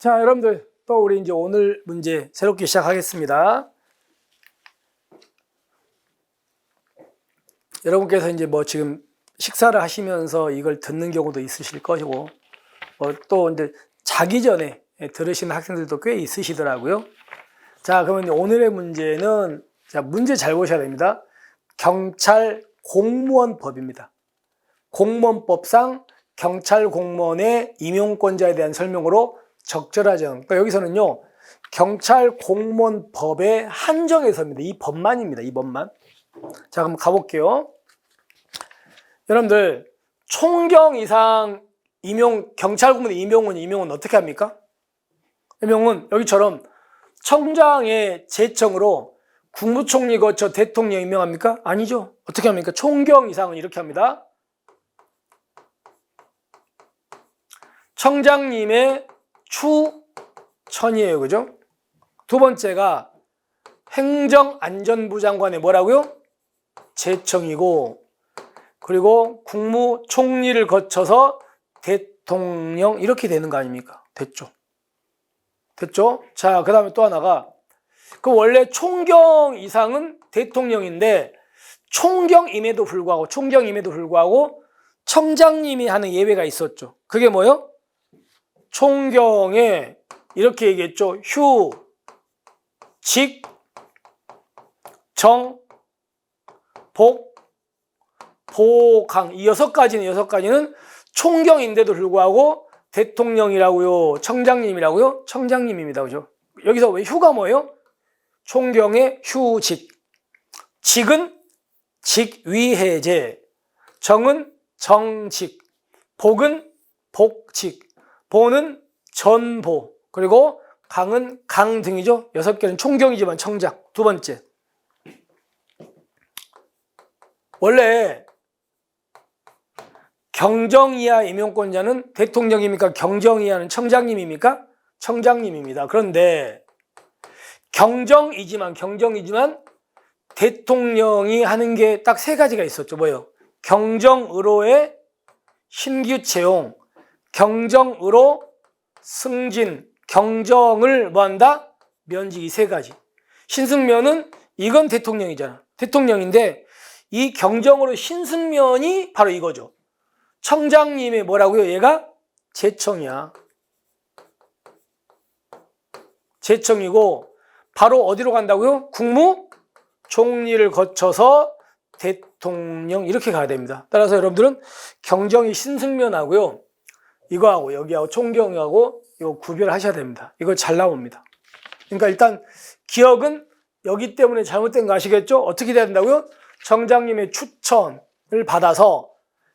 자, 여러분들 또 우리 이제 오늘 문제 새롭게 시작하겠습니다. 여러분께서 이제 뭐 지금 식사를 하시면서 이걸 듣는 경우도 있으실 것이고 뭐 또 이제 자기 전에 들으시는 학생들도 꽤 있으시더라고요. 자, 그러면 오늘의 문제는 자, 문제 잘 보셔야 됩니다. 경찰 공무원법입니다. 공무원법상 경찰 공무원의 임용권자에 대한 설명으로 적절하지 않은. 그러니까 여기서는요, 경찰 공무원 법의 한정에서입니다. 이 법만입니다. 이 법만. 자, 그럼 가볼게요. 여러분들, 총경 이상 임용, 경찰 공무원 임용은, 임용은 어떻게 합니까? 임용은 여기처럼 청장의 제청으로 국무총리 거쳐 대통령 임명합니까? 아니죠. 어떻게 합니까? 총경 이상은 이렇게 합니다. 청장님의 추천이에요. 그죠? 두 번째가 행정안전부 장관의 뭐라고요? 제청이고 그리고 국무총리를 거쳐서 대통령 이렇게 되는 거 아닙니까? 됐죠. 됐죠? 자, 그 다음에 또 하나가 그 원래 총경 이상은 대통령인데 총경임에도 불구하고 총경임에도 불구하고 청장님이 하는 예외가 있었죠. 그게 뭐요? 총경에 이렇게 얘기했죠. 휴, 직, 정, 복, 보강. 이 여섯 가지는 여섯 가지는 총경인데도 불구하고 대통령이라고요, 청장님이라고요, 청장님입니다, 그죠? 여기서 왜 휴가 뭐예요? 총경의 휴직, 직은 직위해제, 정은 정직, 복은 복직, 보는 전보, 그리고 강은 강 등이죠. 여섯 개는 총경이지만 청장. 두 번째. 원래 경정 이하 임용권자는 대통령입니까? 경정 이하는 청장님입니까? 청장님입니다. 그런데 경정이지만 경정이지만 대통령이 하는 게 딱 세 가지가 있었죠. 뭐예요? 경정으로의 신규 채용, 경정으로 승진, 경정을 뭐한다? 면직 이 세 가지. 신승면은 이건 대통령이잖아. 대통령인데 이 경정으로 신승면이 바로 이거죠. 청장님의 뭐라고요? 얘가 제청이야. 제청이고 바로 어디로 간다고요? 국무 총리를 거쳐서 대통령 이렇게 가야 됩니다. 따라서 여러분들은 경정이 신승면하고요. 이거하고 여기하고 총경하고 이거 구별하셔야 됩니다. 이거 잘 나옵니다. 그러니까 일단 기억은 여기 때문에 잘못된 거 아시겠죠? 어떻게 돼야 된다고요? 청장님의 추천을 받아서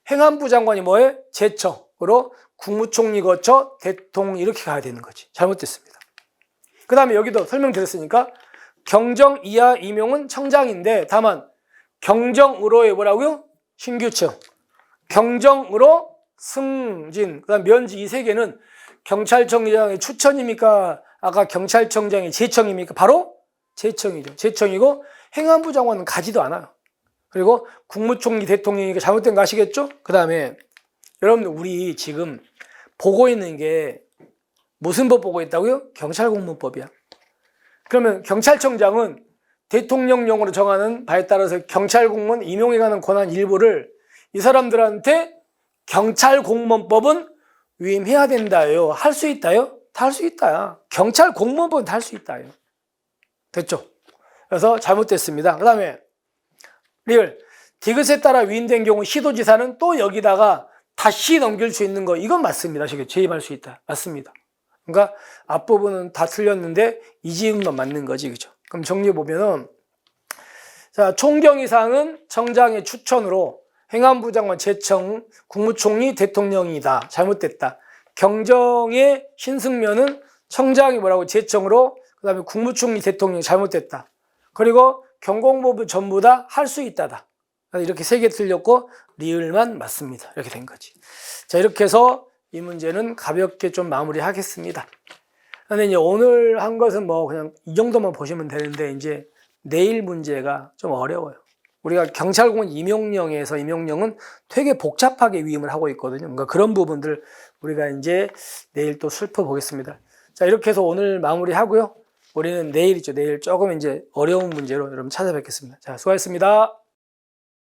행안부 장관이 뭐에 제청으로 국무총리 거쳐 대통령 이렇게 가야 되는 거지. 잘못됐습니다. 그 다음에 여기도 설명드렸으니까 경정 이하 임용은 청장인데 다만 경정으로의 뭐라고요? 신규청. 경정으로 승진, 그 다음 면직 이 세 개는 경찰청장의 추천입니까? 아까 경찰청장의 제청입니까? 바로 제청이죠. 제청이고 행안부 장관은 가지도 않아요. 그리고 국무총리 대통령이니까 잘못된 거 아시겠죠? 그 다음에 여러분들 우리 지금 보고 있는 게 무슨 법 보고 있다고요? 경찰공무법이야. 그러면 경찰청장은 대통령령으로 정하는 바에 따라서 경찰공무원 임용에 관한 권한 일부를 이 사람들한테 경찰 공무원법은 위임해야 된다요. 할 수 있다요? 다 할 수 있다야. 경찰 공무원법은 다 할 수 있다요. 됐죠? 그래서 잘못됐습니다. 그 다음에 리얼 디귿에 따라 위임된 경우 시도지사는 또 여기다가 다시 넘길 수 있는 거 이건 맞습니다. 지금 재임할 수 있다. 맞습니다. 그러니까 앞부분은 다 틀렸는데 이 지음만 맞는 거지. 그죠? 그럼 정리해 보면은 자, 총경 이상은 청장의 추천으로 행안부 장관 제청, 국무총리 대통령이다. 잘못됐다. 경정의 신승면은 청장이 뭐라고 제청으로 그 다음에 국무총리 대통령 잘못됐다. 그리고 경공법은 전부 다 할 수 있다다. 이렇게 세 개 틀렸고 리을만 맞습니다. 이렇게 된 거지. 자 이렇게 해서 이 문제는 가볍게 좀 마무리하겠습니다. 근데 이제 오늘 한 것은 뭐 그냥 이 정도만 보시면 되는데 이제 내일 문제가 좀 어려워요. 우리가 경찰공원 임용령에서 임용령은 되게 복잡하게 위임을 하고 있거든요. 뭔가 그런 부분들 우리가 이제 내일 또 살펴보겠습니다. 자, 이렇게 해서 오늘 마무리하고요. 우리는 내일 있죠. 내일 조금 이제 어려운 문제로 여러분 찾아뵙겠습니다. 자, 수고하셨습니다.